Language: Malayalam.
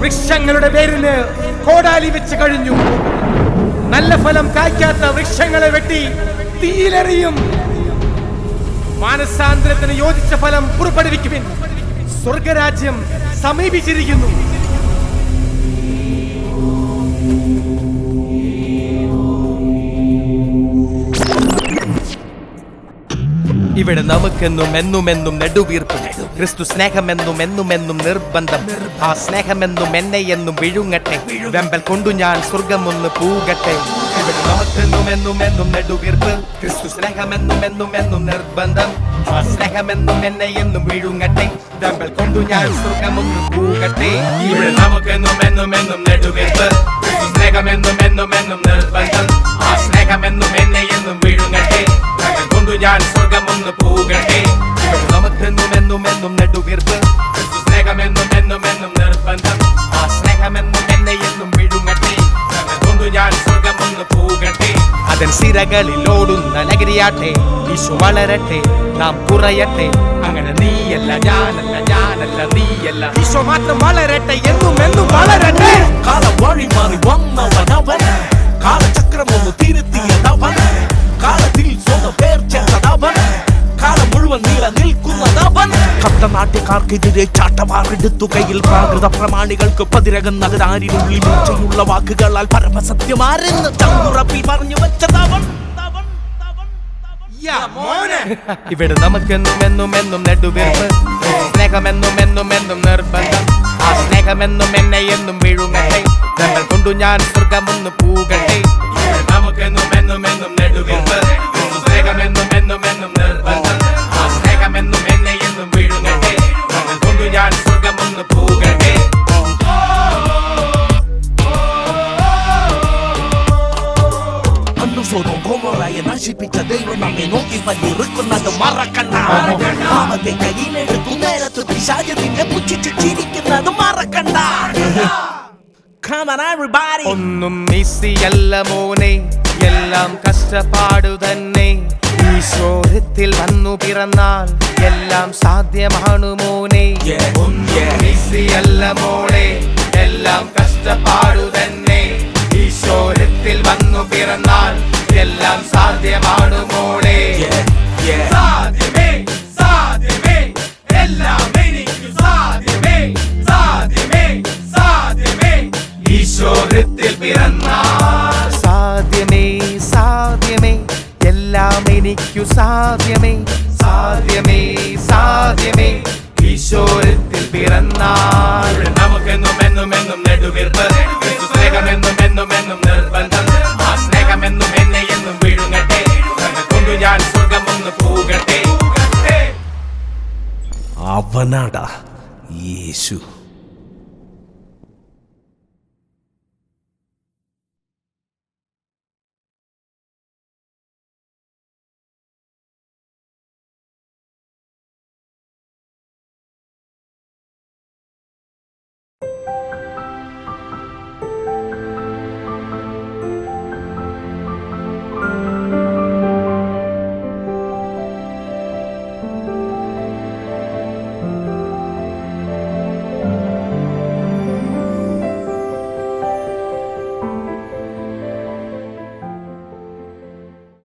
വൃക്ഷങ്ങളുടെ പേരിന് കോടാലി വെച്ച് കഴിഞ്ഞു. നല്ല ഫലം കായ്ക്കാത്ത വൃക്ഷങ്ങളെ വെട്ടി തീയിലെറിയും. മാനസാന്തരത്തിന് യോജിച്ച ഫലം പുറപ്പെടുവിക്കുവിൻ. സ്വർഗരാജ്യം സമീപിച്ചിരിക്കുന്നു. ഇവിടെ നമുക്കെന്നും എന്നും നെടുവീർപ്പ്. ക്രിസ്തു സ്നേഹമെന്നും എന്നും എന്നും നിർബന്ധം. ആ സ്നേഹമെന്നും എന്നെ എന്നും വിഴുങ്ങട്ടെ. വെമ്പൽ കൊണ്ടു ഞാൻ സ്വർഗം ഒന്ന് പൂകട്ടെ. ഇവിടെ നമുക്കെന്നും എന്നും എന്നും നെടുവീർപ്പ്. ക്രിസ്തു സ്നേഹമെന്നും എന്നും എന്നും നിർബന്ധം. ആ സ്നേഹമെന്നും എന്നെ എന്നും വിഴുങ്ങട്ടെ. വെമ്പൽ കൊണ്ടു ഞാൻ സ്വർഗമൊന്ന് പൂകട്ടെ. ഇവിടെ നമുക്കെന്നും എന്നും എന്നും നെടുവീർപ്പ്. ക്രിസ്തു സ്നേഹമെന്നും എന്നും എന്നും എന്നും നെടുവീർപ്പ്. ക്രിസ്തു സ്നേഹമെന്നും എന്നും എന്നും നിർബന്ധം. ആ സ്നേഹമെന്നും എന്നെ എന്നും വിഴുങ്ങട്ടെ. ഞാൻ സ്വർഗമൊന്ന് പോകട്ടെ. അതൻ സിരകളിൽ ഓടുന്ന നഗരിയാട്ടെ ഈശു വളരട്ടെ നാം കുറയട്ടെ. അങ്ങനെ നീയല്ല ഞാനല്ല ഞാനല്ല നീയല്ല. ഈശോ മാത്രം വളരട്ടെ എന്നും എന്നും വളരട്ടെ. കാലം വഴി മാറി വന്നവനവൻ നിൽക്കുന്നതവൻ ചാട്ടവാറെടുത്തു കയ്യിൽ പ്രാകൃത പ്രമാണികൾക്ക് പതിരകം നഗരാരിനുള്ളിൽ മൂച്ചയുള്ള വാക്കുകളാൽ പരമസത്യമാരെന്ന് ചങ്കുറപ്പിൽ പറഞ്ഞു വെച്ചതവൻ തവൻ, തവൻ, തവൻ. ഇവിടെ നമുക്കെന്നും എന്നും എന്നും നെടുവീർപ്പ്. സ്നേഹമെന്നും എന്നും എന്നും നിർബന്ധം. ആ സ്നേഹമെന്നും എന്നെ എന്നും വിഴുങ്ങട്ടെ. നമ്മൾ കൊണ്ടു ഞാൻ സ്വർഗമൊന്ന് പൂകട്ടെ. നമുക്കെന്നും എന്നും എന്നും കോമറായെ നശിപ്പിച്ച ദൈവം നമ്മെ നോക്കി വലിയെറുക്കുന്നത് മറക്കണ്ട പാപത്തെ കയ്യിലെടുക്കും നേരത്ത് പിശാച് നിന്നെ പുച്ഛിച്ച് ചിരിക്കുന്നത് മറക്കണ്ട Come on everybody. ഒന്നും ഈസിയല്ല മോനെ. എല്ലാം കഷ്ടപ്പാടു തന്നെ. ശോഹത്തിൽ വന്നു പിറന്നാൽ എല്ലാം സാധ്യമാണു മോനെ. Yeah. ഈസിയല്ല മോളെ. എല്ലാം കഷ്ടപ്പാടു തന്നെ. ഈ ശോഹത്തിൽ വന്നു പിറന്നാൽ എല്ലാം സാധ്യമാണ് മോളെ. സാധ്യമേ സാധ്യമേ എല്ലാം എനിക്ക് സാധ്യമേ സാധ്യമേ സാധ്യമേ. ഈശോരത്തിൽ പിറന്നാൽ. സാധ്യമേ സാധ്യമേ എല്ലാം എനിക്കു സാധ്യമേ. സാധ്യമേ സാധ്യമേ ഈശോരത്തിൽ പിറന്നാൾ നമുക്കെന്നും എന്നും എന്നും നെടുവിർപ്പ് എന്നും സ്നേഹമെന്നും എന്നും എന്നും പോകട്ടെ. പൂകട്ടെ. അവനാടാ യേശു.